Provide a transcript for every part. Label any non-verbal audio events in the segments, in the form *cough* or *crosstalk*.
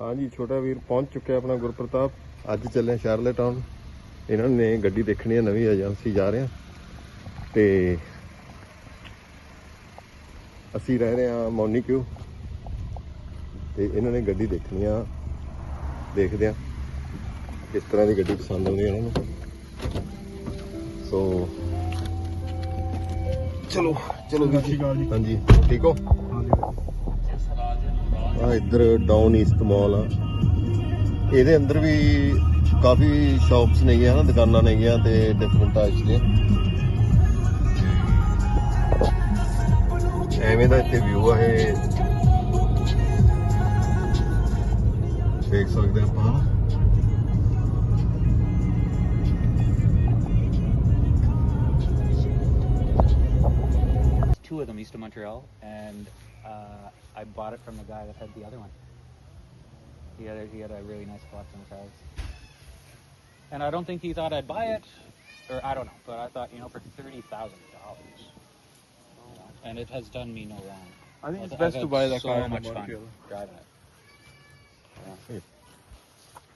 ਹਾਂਜੀ ਛੋਟਾ ਵੀਰ ਪਹੁੰਚ ਚੁੱਕਿਆ ਆਪਣਾ ਗੁਰਪ੍ਰਤਾਪ। ਅੱਜ ਚੱਲੇ ਸ਼ਾਰਲੇ ਟਾਊਨ। ਇਹਨਾਂ ਨੇ ਗੱਡੀ ਦੇਖਣੀ ਹੈ ਨਵੀਂ ਏਜੰਸੀ ਜਾ ਰਹੇ ਹਾਂ। ਤੇ ਅਸੀਂ ਰਹਿ ਰਹੇ ਹਾਂ ਮੋਨੀਕਿਊ ਤੇ ਇਹਨਾਂ ਨੇ ਗੱਡੀ ਦੇਖਣੀ ਆ। ਦੇਖਦੇ ਆ ਕਿਸ ਤਰ੍ਹਾਂ ਦੀ ਗੱਡੀ ਪਸੰਦ ਆਉਂਦੀ ਹੈ ਇਹਨਾਂ ਨੂੰ। ਸੋ ਚਲੋ ਚਲੋ ਵੀਰ ਜੀ। ਹਾਂਜੀ ਠੀਕ ਹੋ? ਆ ਇੱਧਰ ਡਾਊਨ ਈਸਟ ਮਾਲ ਆ। ਇਹਦੇ ਅੰਦਰ ਵੀ ਕਾਫੀ ਸ਼ਾਪਸ ਨੇਗੀਆਂ ਨਾ ਦੁਕਾਨਾਂ ਨੇਗੀਆਂ ਤੇ ਡਿਫਰੈਂਟ ਟਾਈਪਸ ਦੀਆਂ। ਐਵੇਂ ਦਾ ਇੱਥੇ ਵਿਊ ਆ ਇਹ। ਦੇਖ ਸਕਦੇ ਆਪਾਂ ਹਨਾ। two of them east of Montreal, and uh, I bought it from the guy that had the other one. He had a, he had a really nice collection of cars, and I don't think he thought I'd buy it, or I don't know, but I thought you know for thirty thousand dollars, and it has done me no wrong. I think it's I've- best I've to had buy that so car in much the fun Montreal. driving it.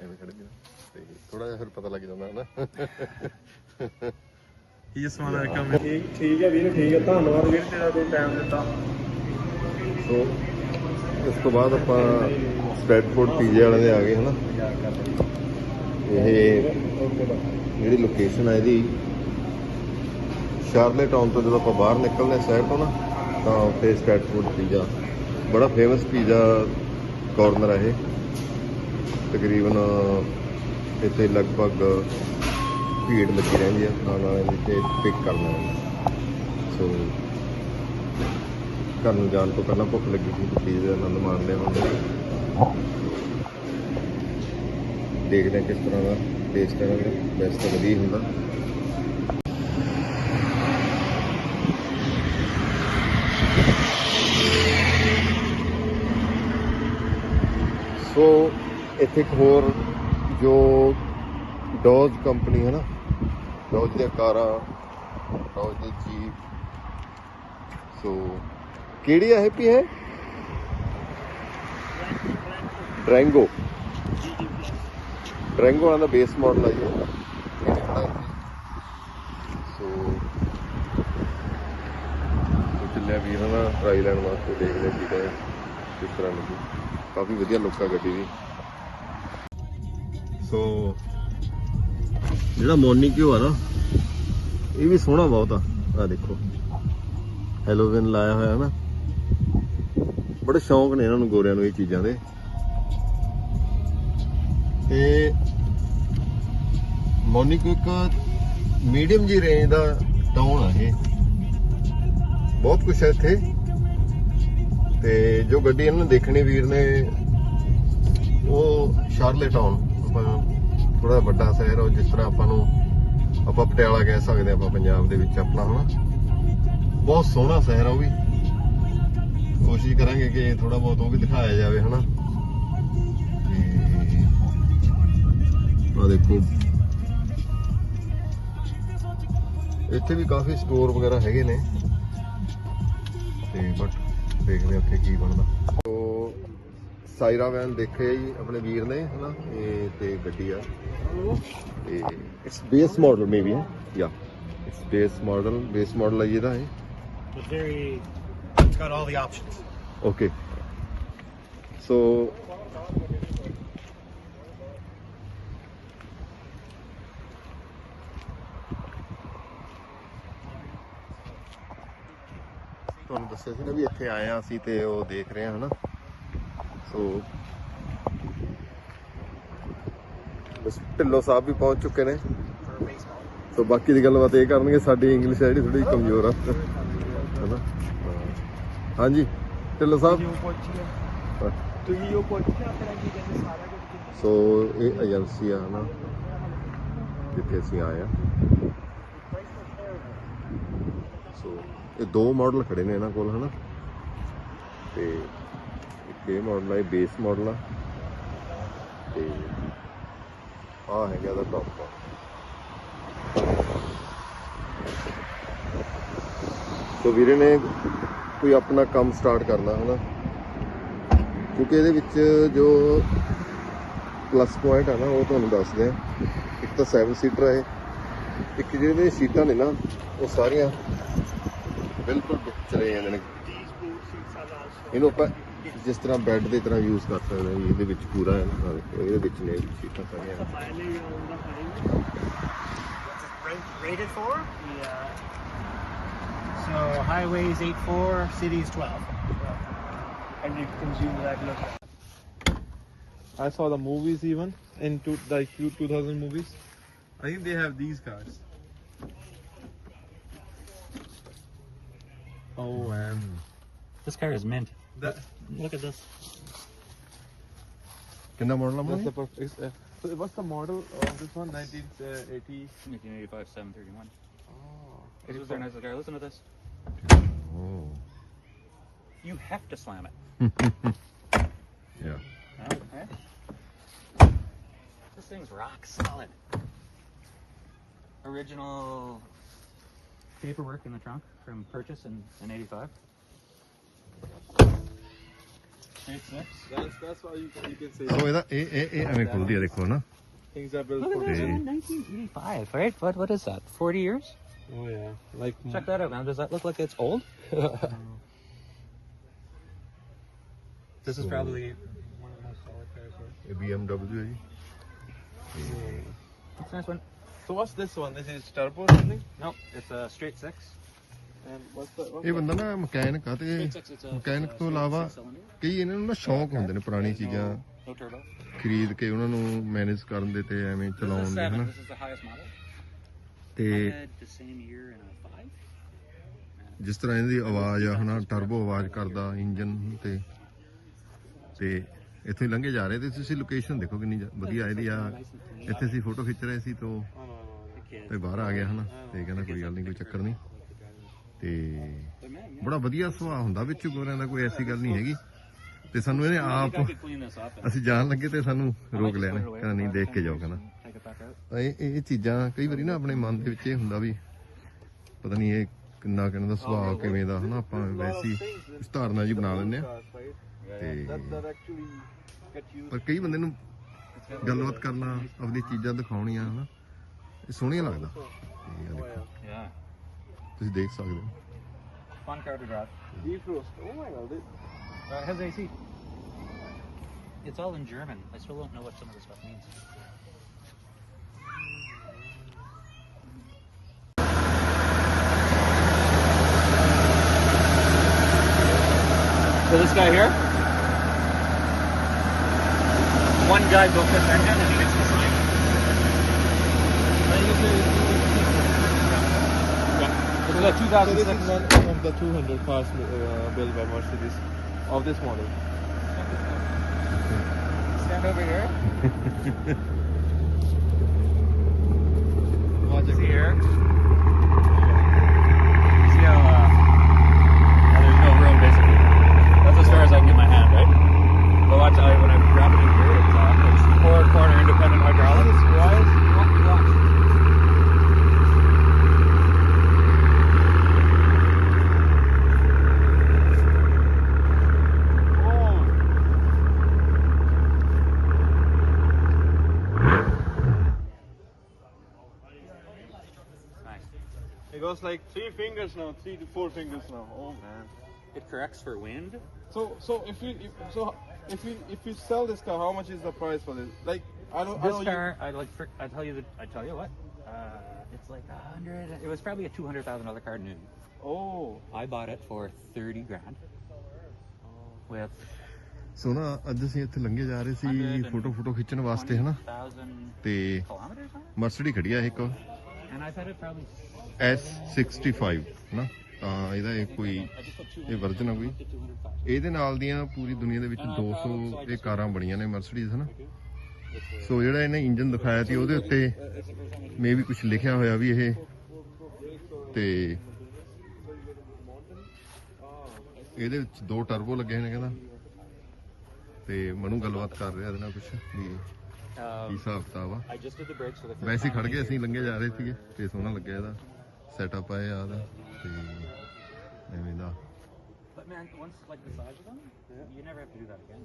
ਐਵੇਂ ਖੜੇ ਨੇ ਤੇ ਥੋੜਾ ਜਿਹਾ ਫਿਰ ਪਤਾ ਲੱਗ ਜਾਂਦਾ ਹੈ ਨਾ He just wanted to come in. ਠੀਕ ਠੀਕ ਹੈ ਵੀਰ ਠੀਕ ਹੈ ਧੰਨਵਾਦ ਵੀਰ ਤੇਰਾ ਤੂੰ ਟਾਈਮ ਦਿੱਤਾ ਸੋ, ਇਸ ਤੋਂ ਬਾਅਦ ਆਪਾਂ ਸਟੈਟਫੋਰਡ ਪੀਜੇ ਵਾਲਿਆਂ ਦੇ ਆ ਗਏ, ਹਨਾ? ਇਹ ਜਿਹੜੀ ਲੋਕੇਸ਼ਨ ਹੈ ਇਹਦੀ ਸ਼ਾਰਲੇ ਟਾਊਨ ਤੋਂ ਜਦੋਂ ਆਪਾਂ ਬਾਹਰ ਨਿਕਲਦੇ ਹਾਂ ਸ਼ਹਿਰ ਤੋਂ ਨਾ, ਤਾਂ ਉੱਥੇ ਸਟੈਟਫੋਰਡ ਪੀਜ਼ਾ, ਬੜਾ ਫੇਮਸ ਪੀਜ਼ਾ ਕਾਰਨਰ ਹੈ ਇਹ। ਤਕਰੀਬਨ ਇੱਥੇ ਲਗਭਗ ਭੀੜ ਲੱਗੀ ਰਹਿੰਦੀ ਹੈ ਖਾਣਾ ਇੱਥੇ ਪਿਕ ਕਰਨਾ। ਸੋ ਘਰ ਨੂੰ ਜਾਣ ਤੋਂ ਪਹਿਲਾਂ ਭੁੱਖ ਲੱਗੀ ਸੀ ਚੀਜ਼ ਦਾ ਆਨੰਦ ਮਾਣ ਲਿਆ ਹੁਣ ਦੇਖਦੇ ਹਾਂ ਕਿਸ ਤਰ੍ਹਾਂ ਦਾ ਟੇਸਟ ਹੈ ਇਹਦਾ ਤਾਂ ਵਧੀਆ ਹੁੰਦਾ। ਸੋ, ਇੱਥੇ ਇੱਕ ਹੋਰ ਜੋ ਡੋਜ ਕੰਪਨੀ ਹੈ ਨਾ ਡੋਜ ਦੀਆਂ ਕਾਰਾਂ ਡੋਜ ਦੇ ਜੀਪ ਸੋ ਕਿਹੜੀ ਹੈ ਹੈਪੀ ਹੈ ਡਰੈਂਗੋ ਡਰੈਂਗੋ ਦਾ ਬੇਸ ਮਾਡਲ ਆ ਜੀ। ਸੋ ਚੱਲਿਆ ਵੀਰ ਨਾ ਟਰਾਈ ਲੈਣ ਵਾਸਤੇ ਦੇਖਦੇ ਕੀ ਕਹੇ ਕਿਸ ਤਰ੍ਹਾਂ ਲੱਗੀ। ਕਾਫੀ ਵਧੀਆ ਲੁੱਕ ਆ ਗੱਡੀ ਦੀ। ਸੋ ਜਿਹੜਾ ਮੋਨੀਕਿਓ ਆ ਨਾ, ਇਹ ਵੀ ਸੋਹਣਾ ਬਹੁਤ ਆ। ਆ ਦੇਖੋ। ਹੈਲੋਵਿਨ ਲਾਇਆ ਹੋਇਆ ਨਾ। ਬੜੇ ਸ਼ੌਂਕ ਨੇ ਇਹਨਾਂ ਨੂੰ ਗੋਰਿਆਂ ਨੂੰ ਇਹ ਚੀਜ਼ਾਂ ਦੇ। ਤੇ ਮੋਨਿਕੋ ਇੱਕ ਮੀਡੀਅਮ ਜੀ ਰੇਂਜ ਦਾ ਟਾਊਨ ਆ ਇਹ। ਬਹੁਤ ਕੁਝ ਹੈ ਇੱਥੇ। ਤੇ ਜੋ ਗੱਡੀ ਇਹਨਾਂ ਨੇ ਦੇਖਣੀ ਵੀਰ ਨੇ, ਉਹ ਸ਼ਾਰਲੇ ਟਾਊਨ ਆਪਾਂ ਥੋੜਾ ਵੱਡਾ ਸ਼ਹਿਰ ਆ ਜਿਸ ਤਰ੍ਹਾਂ ਆਪਾਂ ਨੂੰ ਆਪਾਂ ਪਟਿਆਲਾ ਕਹਿ ਸਕਦੇ ਆ ਆਪਾਂ ਪੰਜਾਬ ਦੇ ਵਿੱਚ ਆਪਣਾ, ਹਨਾ। ਬਹੁਤ ਸੋਹਣਾ ਸ਼ਹਿਰ ਆ ਉਹ ਵੀ। ਕੋਸ਼ਿਸ਼ ਕਰਾਂਗੇ ਕਿ ਥੋੜਾ ਬਹੁਤ ਉਹ ਵੀ ਦਿਖਾਇਆ ਜਾਵੇ ਹਨਾ? ਆ ਦੇਖੋ। ਇੱਥੇ ਵੀ ਕਾਫੀ ਸਟੋਰ ਵਗੈਰਾ ਹੈਗੇ ਨੇ। ਤੇ ਬਟ ਦੇਖਦੇ ਉੱਥੇ ਕੀ ਬਣਦਾ। ਸੋ ਸਾਇਰਾ ਵੈਨ ਦੇਖਿਆ ਜੀ ਆਪਣੇ ਵੀਰ ਨੇ ਹਨਾ? ਇਹ ਤੇ ਗੱਡੀ ਆ। ਤੇ ਇਟਸ ਬੇਸ ਮਾਡਲ ਮੇਬੀ ਹੈ ਯਾ it's base model base model ਹੈ ਇਹਦਾ ਹੈ very it's got all the options. Okay. So ਤੁਹਾਨੂੰ ਦੱਸਿਆ ਸੀ ਨਾ ਵੀ ਇੱਥੇ ਆਏ ਆ ਅਸੀਂ ਤੇ ਉਹ ਦੇਖ ਰਹੇ ਹਾਂ ਹਨਾ ਸੋ ਬਸ ਢਿੱਲੋਂ ਸਾਹਿਬ ਵੀ ਪਹੁੰਚ ਚੁੱਕੇ ਨੇ ਸੋ ਬਾਕੀ ਦੀ ਗੱਲਬਾਤ ਇਹ ਕਰਨਗੇ ਸਾਡੀ ਇੰਗਲਿਸ਼ ਜਿਹੜੀ ਥੋੜੀ ਕਮਜ਼ੋਰ ਆ ਹਨਾ। ਹਾਂਜੀ ਢਿੱਲੋਂ ਸਾਹਿਬ। ਤੁਸੀਂ ਉਹ ਪੁੱਛਿਆ ਫਿਰ ਕੀ ਕਹਿੰਦੇ ਸਾਰਾ ਕੁਝ ਸੋ ਇਹ ਏਜੰਸੀ ਆ ਹਨਾ ਜਿੱਥੇ ਅਸੀਂ ਆਏ ਆ। ਸੋ ਇਹ ਦੋ ਮਾਡਲ ਖੜੇ ਨੇ ਇਹਨਾਂ ਕੋਲ ਹਨਾ। ਤੇ ਇੱਕ ਇਹ ਮਾਡਲ ਆ ਇਹ ਬੇਸ ਮਾਡਲ ਆ। ਤੇ ਆ ਹੈਗਾ ਦਾ ਟੌਪ ਸੋ ਵੀਰੇ ਨੇ ਕੋਈ ਆਪਣਾ ਕੰਮ ਸਟਾਰਟ ਕਰਨਾ ਹਨਾ? ਕਿਉਂਕਿ ਇਹਦੇ ਵਿੱਚ ਜੋ ਪਲੱਸ ਪੁਆਇੰਟ ਆ ਨਾ ਉਹ ਤੁਹਾਨੂੰ ਦੱਸਦੇ ਆ। ਇੱਕ ਤਾਂ 7 ਸੀਟਰ ਹੈ ਇੱਕ ਜਿਹੜੇ ਸੀਟਾਂ ਨੇ ਨਾ ਉਹ ਸਾਰੀਆਂ ਬਿਲਕੁਲ ਚਲੇ ਜਾਂਦੇ ਨੇ। ਇਹਨੂੰ ਆਪਾਂ ਜਿਸ ਤਰ੍ਹਾਂ ਬੈੱਡ ਦੀ ਤਰ੍ਹਾਂ ਯੂਜ਼ ਕਰ ਸਕਦੇ ਹਾਂ ਇਹਦੇ ਵਿੱਚ ਪੂਰਾ ਹੈ ਇਹਦੇ ਵਿੱਚ ਨੇ ਸੀਟਾਂ ਸਾਰੀਆਂ। Rated for? Yeah. So highways 84, cities 12. And it consume that look. I saw the movies even in two, the Q 2000 movies. I think they have these cars. Oh, this car is mint. That, Look at this. Can the model number? Uh, what's the model of this one? 1980. Uh, 1985 731. This was there nice I was listen to this. Oh. You have to slam it. *laughs* yeah. Okay. This thing's rock solid. Original paperwork in the trunk from purchase in, in 85. 86. That's, that's why you, you can see. Oh, that, eh, eh, eh. Things up as Look at that, 1985, right? What, what is that, 40 years? Oh yeah, like Check that out, man. Does that look like it's old? this is probably one of the most solid cars. Right? ਇਹ BMW ਜੀ It's a nice one. So what's this one? This is turbo or something? Nope, it's a straight six. And what's the? What's ਇਹ ਬੰਦਾ ਨਾ mechanic ਆ ਤੇ a mechanic ਤੋਂ ਇਲਾਵਾ. ਕਈ ਇਹਨਾਂ ਨੂੰ ਨਾ ਸ਼ੌਂਕ ਹੁੰਦੇ ਨੇ ਪੁਰਾਣੀ ਚੀਜ਼ਾਂ No turbo. ਖਰੀਦ ਕੇ ਉਹਨਾਂ ਨੂੰ ਮੈਨੇਜ ਕਰਨ ਦੇ ਤੇ ਐਵੇਂ ਚਲਾਉਣ ਦੇ. ਹਨਾ This is the highest model. ਤੇ. ਜਿਸ ਤਰ੍ਹਾਂ ਇਹਦੀ ਆਵਾਜ਼ ਆ ਹਨਾ ਟਰਬੋ ਆਵਾਜ਼ ਕਰਦਾ ਇੰਜਨ ਤੇ ਤੇ ਇੱਥੇ ਲੰਘੇ ਜਾ ਰਹੇ ਤੇ ਤੁਸੀਂ ਲੋਕੇਸ਼ਨ ਦੇਖੋ ਕਿੰਨੀ ਵਧੀਆ ਇਹਦੀ ਆ ਇੱਥੇ ਅਸੀਂ ਫੋਟੋ ਖਿੱਚ ਰਹੇ ਸੀ ਤੋਂ. ਤੇ ਬਾਹਰ ਆ ਗਿਆ ਹਨਾ ਤੇ ਕਹਿੰਦਾ ਕੋਈ ਗੱਲ ਨਹੀਂ ਕੋਈ ਚੱਕਰ ਨਹੀਂ ਤੇ. ਬੜਾ ਵਧੀਆ ਸੁਭਾਅ ਹੁੰਦਾ ਵਿੱਚ ਗੋਰਿਆਂ ਦਾ ਕੋਈ ਐਸੀ ਗੱਲ ਨਹੀਂ ਹੈਗੀ ਤੇ ਸਾਨੂੰ ਇਹਨੇ ਆਪ ਅਸੀਂ ਜਾਣ ਲੱਗੇ ਤੇ ਸਾਨੂੰ ਰੋਕ ਲਿਆ ਕਹਿੰਦਾ ਨਹੀਂ ਦੇਖ ਕੇ 10 ਜਾਓ ਕਹਿੰਦਾ ਇਹ ਇਹ ਚੀਜ਼ਾਂ ਕਈ ਵਾਰੀ ਨਾ ਆਪਣੇ ਮਨ ਦੇ ਵਿੱਚ ਇਹ ਹੁੰਦਾ ਵੀ ਪਤਾ ਨਹੀਂ ਇਹ ਕਿੰਨਾ ਕਿੰਨਾ ਦਾ ਸੁਭਾਅ ਕਿਵੇਂ ਦਾ ਹਨਾ ਆਪਾਂ ਵੈਸੀ ਇਸ ਧਾਰਨਾ ਜੀ ਬਣਾ ਲੈਂਦੇ ਆ? ਤੇ. ਪਰ ਕਈ ਬੰਦੇ ਨੂੰ ਗੱਲਬਾਤ ਕਰਨਾ ਆਪਣੀ ਚੀਜ਼ਾਂ ਦਿਖਾਉਣੀਆਂ ਹਨਾ ਇਹ ਸੋਹਣੀਆਂ ਲੱਗਦਾ Oh ਦੇਖੋ. ਤੁਸੀਂ ਦੇਖ ਸਕਦੇ ਹੋ drive. Defrost. Oh my god. It, Uh, it has AC. It's all in German. I still don't know what some of this stuff means. So this guy here, one guy built this engine and he gets the sign. This is a so this 2006. is one of the 200 cars uh, built by Mercedes of this model. Stand over here. *laughs* Watch See here. See how, uh, how there's no room basically. That's as far as I can get my hand, right? But watch how when I grab it in here, it's, uh, it's four corner independent hydraulics. Watch, watch. Oh. Nice. It goes like three fingers now, three to four fingers now. Oh man. It corrects for wind. So so if you if, so if you if you sell this car, how much is the price for this? Like I don't I This know car, I like. For, I tell you the. I tell you what. Uh, it's like a hundred. It was probably a two hundred thousand dollar car new. You, oh. I bought it for thirty grand. With so ਨਾ ਅੱਜ ਅਸੀਂ ਇੱਥੇ ਲੰਘੇ ਜਾ ਰਹੇ ਸੀ photo photo ਖਿੱਚਣ ਵਾਸਤੇ ਹਨਾ 20,000 ਤੇ kilometers on it. ਮਰਸਡੀ ਖੜੀ ਆ ਇੱਕ And S65 ਹਨਾ ਤਾਂ ਇਹਦਾ ਇਹ ਕੋਈ ਇਹ ਵਰਜਨ ਆ ਕੋਈ? ਇਹਦੇ ਨਾਲ ਦੀਆਂ ਪੂਰੀ ਦੁਨੀਆ ਦੇ ਵਿੱਚ 200 ਇਹ ਕਾਰਾਂ ਬਣੀਆਂ ਨੇ ਮਰਸਡੀਜ਼ ਹਨਾ? ਸੋ ਜਿਹੜਾ ਇਹਨੇ ਇੰਜਨ ਦਿਖਾਇਆ ਸੀ, ਉਹਦੇ ਉੱਤੇ ਮੇ ਵੀ ਕੁਝ ਲਿਖਿਆ ਹੋਇਆ ਵੀ ਇਹ। ਤੇ ਇਹਦੇ ਵਿੱਚ ਦੋ ਟਰਬੋ ਲੱਗੇ ਨੇ ਕਹਿੰਦਾ। ਤੇ ਮਨੂ ਗੱਲਬਾਤ ਕਰ ਰਿਹਾ ਇਹਦੇ ਨਾਲ ਕੁਝ ਵੀ। ਕੀ Um, ਹਿਸਾਬ ਕਿਤਾਬ ਆ ਵੈਸੇ ਹੀ. ਖੜ ਗਏ ਅਸੀਂ ਲੰਘੇ ਜਾ ਰਹੇ ਸੀਗੇ ਤੇ ਸੋਹਣਾ ਲੱਗਿਆ ਇਹਦਾ ਸੈਟਅਪ ਆ ਇਹ ਆਦਾ ਤੇ ਐਵੇਂ ਦਾ But man, once like the size of them, Yeah. you never have to do that again.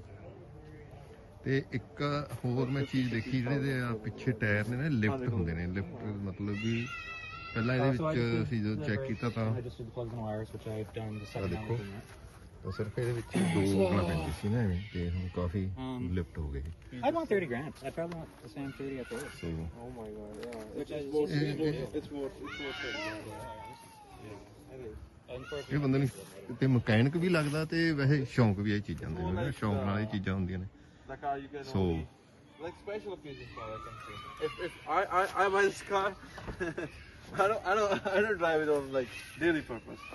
ਤੇ ਇੱਕ ਹੋਰ ਮੈਂ ਚੀਜ਼ ਦੇਖੀ ਜਿਹੜੇ ਦੇ ਆ ਪਿੱਛੇ ਟਾਇਰ ਨੇ ਨਾ ਲਿਫਟ ਹੁੰਦੇ ਨੇ ਲਿਫਟ ਮਤਲਬ ਵੀ ਪਹਿਲਾਂ Uh, ਇਹਦੇ ਵਿੱਚ ਅਸੀਂ ਜਦੋਂ ਚੈੱਕ ਕੀਤਾ ਤਾਂ I just did the plugs and wires, which I've done the second ਦੇਖੋ। time. with it. ਤਾਂ ਸਿਰਫ ਇਹਦੇ ਵਿੱਚ ਦੋ ਉਂਗਲਾਂ ਪੈਂਦੀ ਸੀ ਨਾ ਐਵੇਂ ਤੇ ਹੁਣ ਕਾਫੀ Um, ਲਿਫਟ ਹੋ ਗਏ I'd want 30 grand. I'd probably want the same 30 at this. So Oh my god, yeah. Which It's, is- worth, Eh, it's, worth, eh. it's worth, it's worth it. Yeah, I think. And for ਇਹ ਬੰਦੇ ਨੂੰ ਤੇ mechanic ਵੀ ਲੱਗਦਾ ਤੇ ਵੈਸੇ ਸ਼ੌਂਕ ਵੀ ਇਹ ਚੀਜ਼ਾਂ ਦੇ ਨੇ ਸ਼ੌਂਕ ਨਾਲ ਇਹ ਚੀਜ਼ਾਂ ਹੁੰਦੀਆਂ ਨੇ The car you can So- only, like special occasions car I can say. If if I I, I buy this car, I don't I don't I don't drive it on like daily purpose.